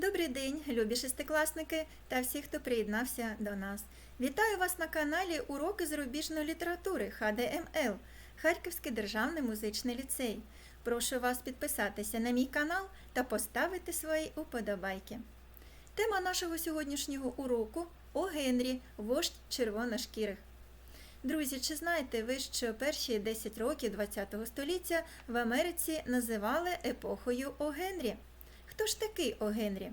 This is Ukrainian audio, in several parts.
Добрий день, любі шестикласники та всі, хто приєднався до нас. Вітаю вас на каналі Уроки зарубіжної літератури ХДМЛ Харківський державний музичний ліцей. Прошу вас підписатися на мій канал та поставити свої уподобайки. Тема нашого сьогоднішнього уроку О Генрі, вождь червоношкірих. Друзі, чи знаєте ви, що перші 10 років ХХ століття в Америці називали епохою О Генрі? Хто ж такий О Генрі?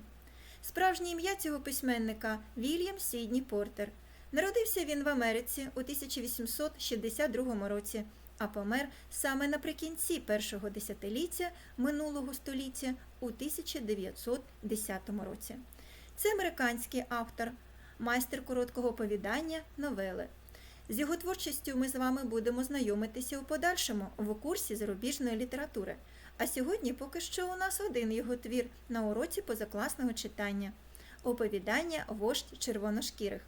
Справжнє ім'я цього письменника Вільям Сідні Портер. Народився він в Америці у 1862 році, а помер саме наприкінці першого десятиліття минулого століття у 1910 році. Це американський автор, майстер короткого оповідання, новели. З його творчістю ми з вами будемо знайомитися у подальшому в курсі зарубіжної літератури. А сьогодні поки що у нас один його твір на уроці позакласного читання оповідання Вождь червоношкірих.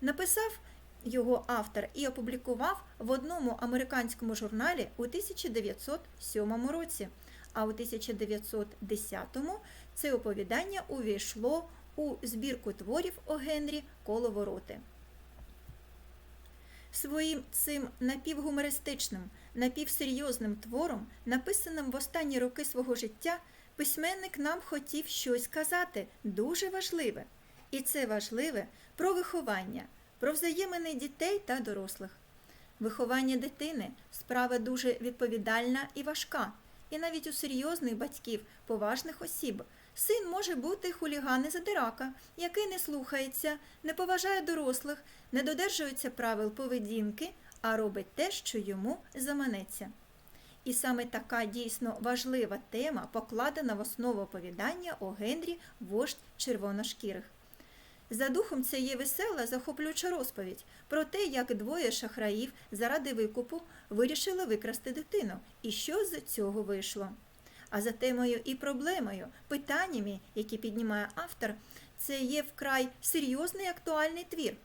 Написав його автор і опублікував в одному американському журналі у 1907 році, а у 1910-му це оповідання увійшло у збірку творів о Генрі Коловороти. Своїм цим напівгумористичним, напівсерйозним твором, написаним в останні роки свого життя, письменник нам хотів щось сказати дуже важливе. І це важливе про виховання, про взаємини дітей та дорослих. Виховання дитини справа дуже відповідальна і важка. І навіть у серйозних батьків, поважних осіб, син може бути хуліган і задирака, який не слухається, не поважає дорослих, не додержується правил поведінки, а робить те, що йому заманеться. І саме така дійсно важлива тема покладена в основу оповідання о Генрі вождь червоношкірих. За духом це є весела, захоплююча розповідь про те, як двоє шахраїв заради викупу вирішили викрасти дитину, і що з цього вийшло. А за темою і проблемою, питаннями, які піднімає автор, це є вкрай серйозний актуальний твір.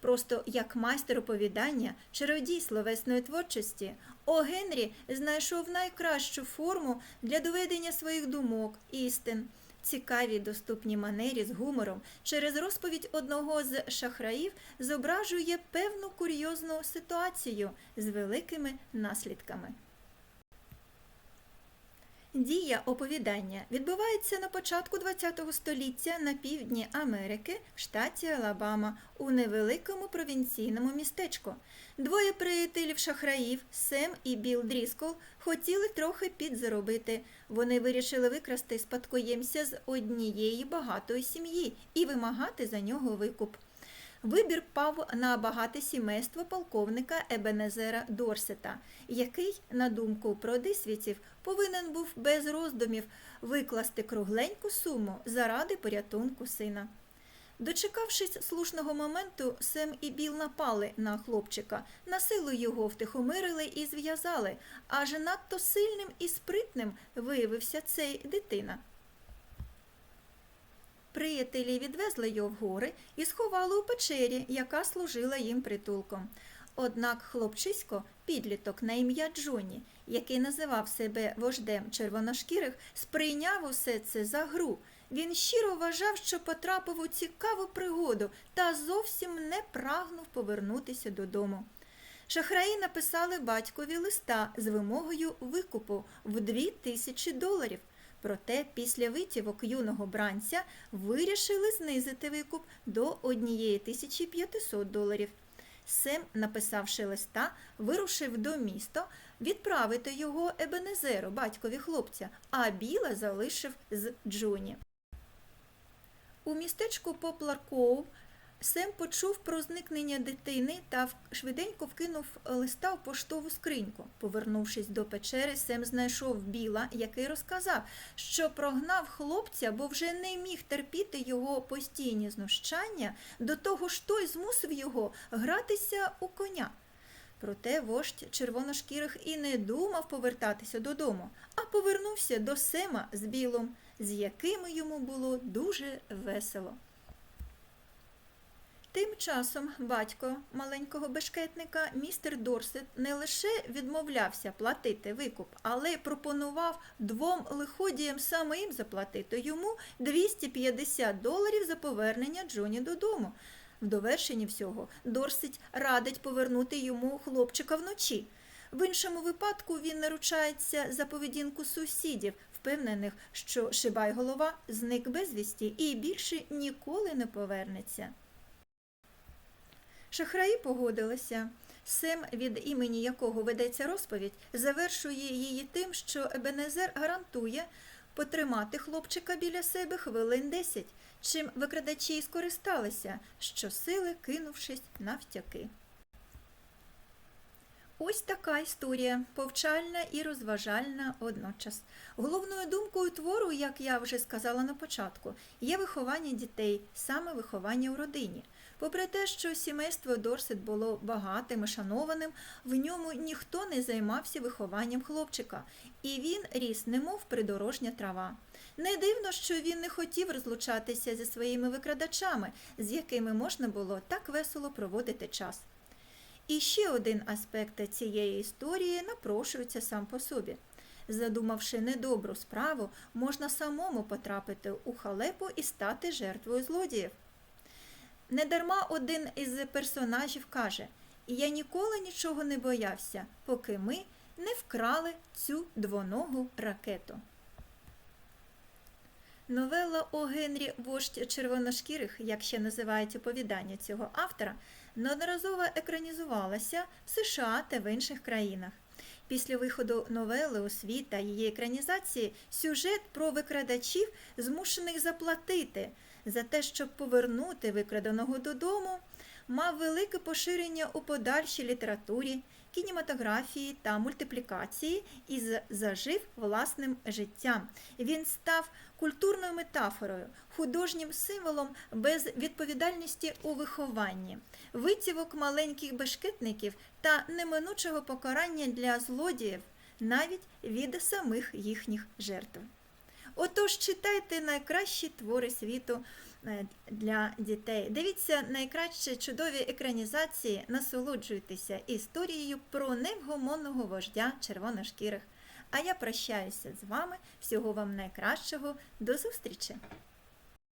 Просто як майстер оповідання, чародій словесної творчості, О Генрі знайшов найкращу форму для доведення своїх думок, істин, цікавій доступній манері з гумором через розповідь одного з шахраїв зображує певну курйозну ситуацію з великими наслідками. Дія оповідання відбувається на початку ХХ століття на півдні Америки, в штаті Алабама, у невеликому провінційному містечку. Двоє приятелів шахраїв, Сем і Біл Дріскол, хотіли трохи підзаробити. Вони вирішили викрасти спадкоємця з однієї багатої сім'ї і вимагати за нього викуп. Вибір пав на багате сімейство полковника Ебенезера Дорсета, який, на думку продисвітів, повинен був без роздумів викласти кругленьку суму заради порятунку сина. Дочекавшись слушного моменту, Сем і Біл напали на хлопчика, на силу його втихомирили і зв'язали, аж надто сильним і спритним виявився цей дитина. Приятелі відвезли його в гори і сховали у печері, яка служила їм притулком. Однак хлопчисько, підліток на ім'я Джоні, який називав себе вождем червоношкірих, сприйняв усе це за гру. Він щиро вважав, що потрапив у цікаву пригоду та зовсім не прагнув повернутися додому. Шахраї написали батькові листа з вимогою викупу в дві тисячі доларів. Проте після витівок юного бранця вирішили знизити викуп до 1500 доларів. Сем, написавши листа, вирушив до міста відправити його Ебенезеру, батькові хлопця, а біла залишив з Джоні. У містечку Поплар-Коув Сем почув про зникнення дитини та швиденько вкинув листа в поштову скриньку. Повернувшись до печери, Сем знайшов біла, який розказав, що прогнав хлопця, бо вже не міг терпіти його постійні знущання, до того ж той змусив його гратися у коня. Проте вождь червоношкірих і не думав повертатися додому, а повернувся до Сема з білом, з якими йому було дуже весело. Тим часом батько маленького бешкетника, містер Дорсет, не лише відмовлявся платити викуп, але й пропонував двом лиходіям самим заплатити йому 250 доларів за повернення Джоні додому. В довершенні всього Дорсет радить повернути йому хлопчика вночі. В іншому випадку він наручається за поведінку сусідів, впевнених, що Шибайголова зник безвісті і більше ніколи не повернеться. Шахраї погодилися. Сем, від імені якого ведеться розповідь, завершує її тим, що Ебенезер гарантує потримати хлопчика біля себе хвилин 10, чим викрадачі й скористалися, щосили кинувшись навтяки. Ось така історія, повчальна і розважальна одночас. Головною думкою твору, як я вже сказала на початку, є виховання дітей, саме виховання у родині. Попри те, що сімейство Дорсет було багатим і шанованим, в ньому ніхто не займався вихованням хлопчика, і він ріс, немов придорожня трава. Не дивно, що він не хотів розлучатися зі своїми викрадачами, з якими можна було так весело проводити час. І ще один аспект цієї історії напрошується сам по собі. Задумавши недобру справу, можна самому потрапити у халепу і стати жертвою злодіїв. Недарма один із персонажів каже: Я ніколи нічого не боявся, поки ми не вкрали цю двоногу ракету. Новела о Генрі Вождь червоношкірих, як ще називають оповідання цього автора, неодноразово екранізувалася в США та в інших країнах. Після виходу новели у світ та її екранізації сюжет про викрадачів, змушених заплатити за те, щоб повернути викраденого додому, мав велике поширення у подальшій літературі, кінематографії та мультиплікації і зажив власним життям. Він став культурною метафорою, художнім символом безвідповідальності у вихованні, витівок маленьких бешкетників та неминучого покарання для злодіїв навіть від самих їхніх жертв. Отож, читайте найкращі твори світу е, для дітей. Дивіться найкраще чудові екранізації, насолоджуйтеся історією про невгомонного вождя червоношкірих. А я прощаюся з вами. Всього вам найкращого. До зустрічі!